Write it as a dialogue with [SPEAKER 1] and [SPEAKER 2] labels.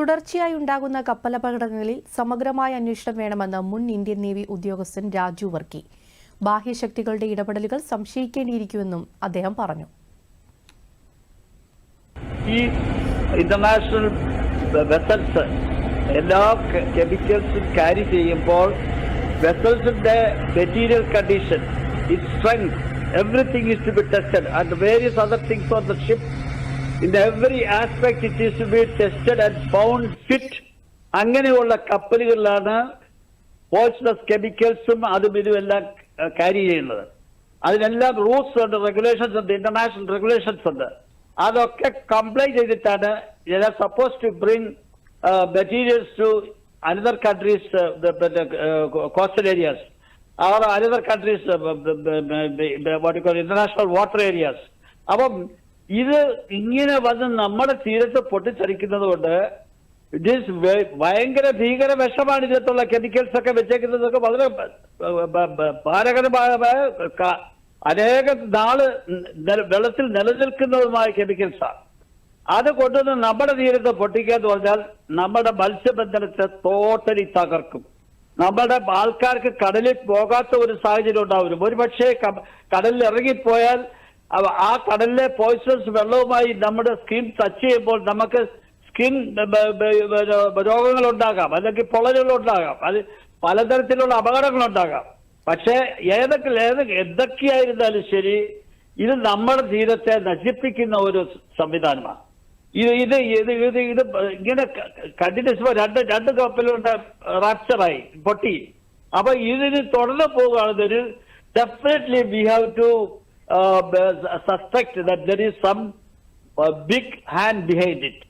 [SPEAKER 1] തുടർച്ചയായി ഉണ്ടാകുന്ന കപ്പലപകടങ്ങളിൽ സമഗ്രമായ അന്വേഷണം വേണമെന്ന് മുൻ ഇന്ത്യൻ നേവി ഉദ്യോഗസ്ഥൻ രാജു വർക്കി. ബാഹ്യശക്തികളുടെ ഇടപെടലുകൾ സംശയിക്കേണ്ടിയിരിക്കുമെന്നും അദ്ദേഹം പറഞ്ഞു.
[SPEAKER 2] ഈ ഇന്റർനാഷണൽ വെസൽസ് എല്ലാ കെമിക്കൽസും ക്യാരി ചെയ്യുമ്പോൾ വെസൽസിന്റെ material condition it strength everything is to be tested and various other things on the ship in every aspect it is to be tested and found fit അങ്ങനെയുള്ള കപ്പലുകളിലാണ് poisonous കെമിക്കൽസും അതും ഇതും എല്ലാം carry ചെയ്യുന്നത് അതിനെല്ലാം rules ഉണ്ട് regulations ഉണ്ട് international regulations ഉണ്ട് അതൊക്കെ കംപ്ലൈ ചെയ്തിട്ടാണ് suppose to bring materials to another countries coastal areas our another countries international water areas അപ്പം ഇത് ഇങ്ങനെ വന്ന് നമ്മുടെ തീരത്ത് പൊട്ടിച്ചടിക്കുന്നത് കൊണ്ട് ഇറ്റ് ഭയങ്കര ഭീകര വിഷമാണ് ഇതിനകത്തുള്ള കെമിക്കൽസ് ഒക്കെ വെച്ചേക്കുന്നതൊക്കെ വളരെ ഭാരകരമായ അനേക നാൾ വെള്ളത്തിൽ നിലനിൽക്കുന്നതുമായ കെമിക്കൽസാണ് അത് കൊണ്ടുവന്ന് നമ്മുടെ തീരത്ത് പൊട്ടിക്കുക എന്ന് പറഞ്ഞാൽ നമ്മുടെ മത്സ്യബന്ധനത്തെ ടോട്ടലി തകർക്കും. നമ്മുടെ ആൾക്കാർക്ക് കടലിൽ പോകാത്ത ഒരു സാഹചര്യം ഉണ്ടാവും ഒരു പക്ഷേ കടലിൽ ഇറങ്ങിപ്പോയാൽ ആ കടലിലെ പോയിസൺസ് വെള്ളവുമായി നമ്മുടെ സ്കിൻ ടച്ച് ചെയ്യുമ്പോൾ നമുക്ക് സ്കിൻ രോഗങ്ങൾ ഉണ്ടാകാം അല്ലെങ്കിൽ പൊള്ളലുകൾ ഉണ്ടാകാം അത് പലതരത്തിലുള്ള അപകടങ്ങൾ ഉണ്ടാകാം പക്ഷേ ഏതൊക്കെ ഏത് എന്തൊക്കെയായിരുന്നാലും ശരി ഇത് നമ്മുടെ തീരത്തെ നശിപ്പിക്കുന്ന ഒരു സംവിധാനമാണ്. ഇത് ഇത് ഇത് ഇത് ഇത് ഇങ്ങനെ കണ്ടിന്യൂസ് രണ്ട് രണ്ട് കപ്പലുകളുടെ റാപ്ചറായി പൊട്ടി. അപ്പൊ ഇതിന് തുടർന്ന് പോകുകയാണെന്നൊരു definitely we have to Uh, suspect that there is some uh, big hand behind it.